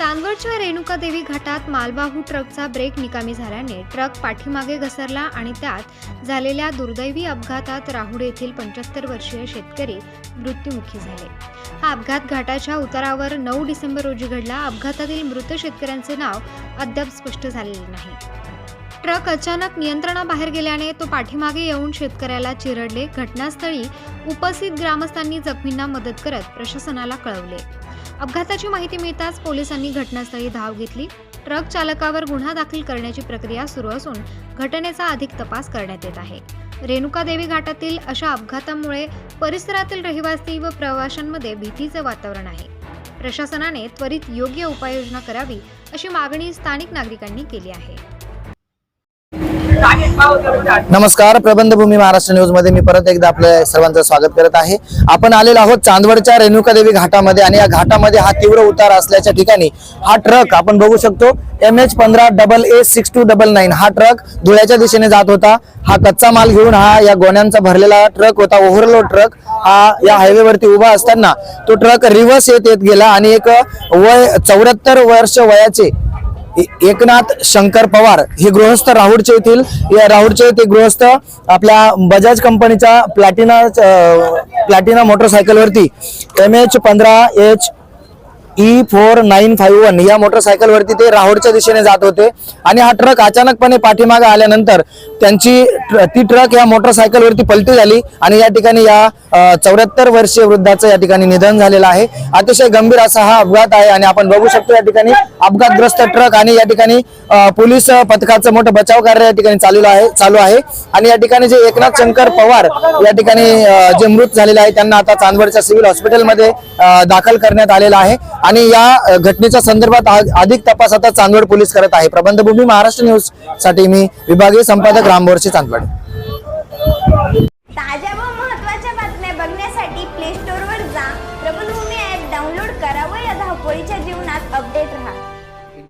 चांदवडच्या रेणुका देवी घाटात मालवाहू ट्रकचा ब्रेक निकामी झाल्याने ट्रक पाठीमागे घसरला आणि त्यात झालेल्या दुर्दैवी अपघातात राहुड येथील पंच्याहत्तर वर्षीय शेतकरी मृत्युमुखी झाले. हा अपघात घाटाच्या उतारावर नऊ डिसेंबर रोजी घडला. अपघातातील मृत शेतकऱ्यांचे नाव अद्याप स्पष्ट झालेले नाही. ट्रक अचानक नियंत्रणाबाहेर गेल्याने तो पाठीमागे येऊन शेतकऱ्याला चिरडले. घटनास्थळी उपस्थित ग्रामस्थांनी जखमींना मदत करत प्रशासनाला कळवले. अपघाताची माहिती मिळताच पोलिसांनी घटनास्थळी धाव घेतली. ट्रक चालकावर गुन्हा दाखल करण्याची प्रक्रिया सुरू असून घटनेचा अधिक तपास करण्यात येत आहे. रेणुका देवी घाटातील अशा अपघातामुळे परिसरातील रहिवासी व प्रवाशांमध्ये भीतीचे वातावरण आहे. प्रशासनाने त्वरित योग्य उपाययोजना करावी अशी मागणी स्थानिक नागरिकांनी केली आहे. नमस्कार प्रबंधभूमी महाराष्ट्र न्यूजमध्ये मी परत एकदा आपल्या सर्वांचं स्वागत करत आहे. आपण आलेलो आहोत चांदवडच्या रेणुकादेवी घाटामध्ये आणि या घाटामध्ये हा तीव्र उतार असल्याच्या ठिकाणी हा ट्रक आपण बघू शकतो एम एच पंधरा double A six two double nine हा ट्रक धुळ्याच्या दिशेने जात होता. हा कच्चा माल घेऊन हा या गोण्यांचा भरलेला ट्रक होता ओव्हरलोड ट्रक हा या हायवे वरती उभा असताना तो ट्रक रिव्हर्स येत येत गेला आणि एक वय चौऱ्याहत्तर वर्ष वयाचे एकनाथ शंकर पवार हे गृहस्थ राहुडचे येथील या राहुडचे ते गृहस्थ आपल्या बजाज कंपनीच्या प्लॅटिना प्लॅटिना मोटरसायकलवरती. एम एच पंधरा H E four nine five one या मोटरसायकलवरती ते राहुडच्या दिशेने जात होते. आणि हा ट्रक अचानकपणे पाठीमागे आल्यानंतर त्यांची ती ट्रक या मोटरसायकलवरती पलटी झाली. आणि या ठिकाणी या चौऱ्याहत्तर वर्षीय वृद्धाचं या ठिकाणी निधन झालेलं आहे. अतिशय गंभीर असा हा अपघात आहे आणि आपण बघू शकतो या ठिकाणी अपघातग्रस्त ट्रक आणि या ठिकाणी पोलीस पथकाचं मोठं बचाव कार्य या ठिकाणी चालू आहे चालू आहे. आणि या ठिकाणी जे एकनाथ शंकर पवार या ठिकाणी जे मृत झालेले आहे त्यांना आता चांदवडच्या सिव्हिल हॉस्पिटलमध्ये दाखल करण्यात आलेला आहे. आणि या घटनेच्या संदर्भात अधिक तपास आता चांदवड पोलीस करत आहे. प्रबंधभूमी महाराष्ट्र न्यूजसाठी मी विभागीय संपादक रामबोरशी चांदवड. ताज्या व महत्त्वाच्या बातम्या बघण्यासाठी प्ले स्टोअरवर जा. प्रबंधभूमी ऍप डाउनलोड करा व या धावपळीच्या जीवनात अपडेट राहा.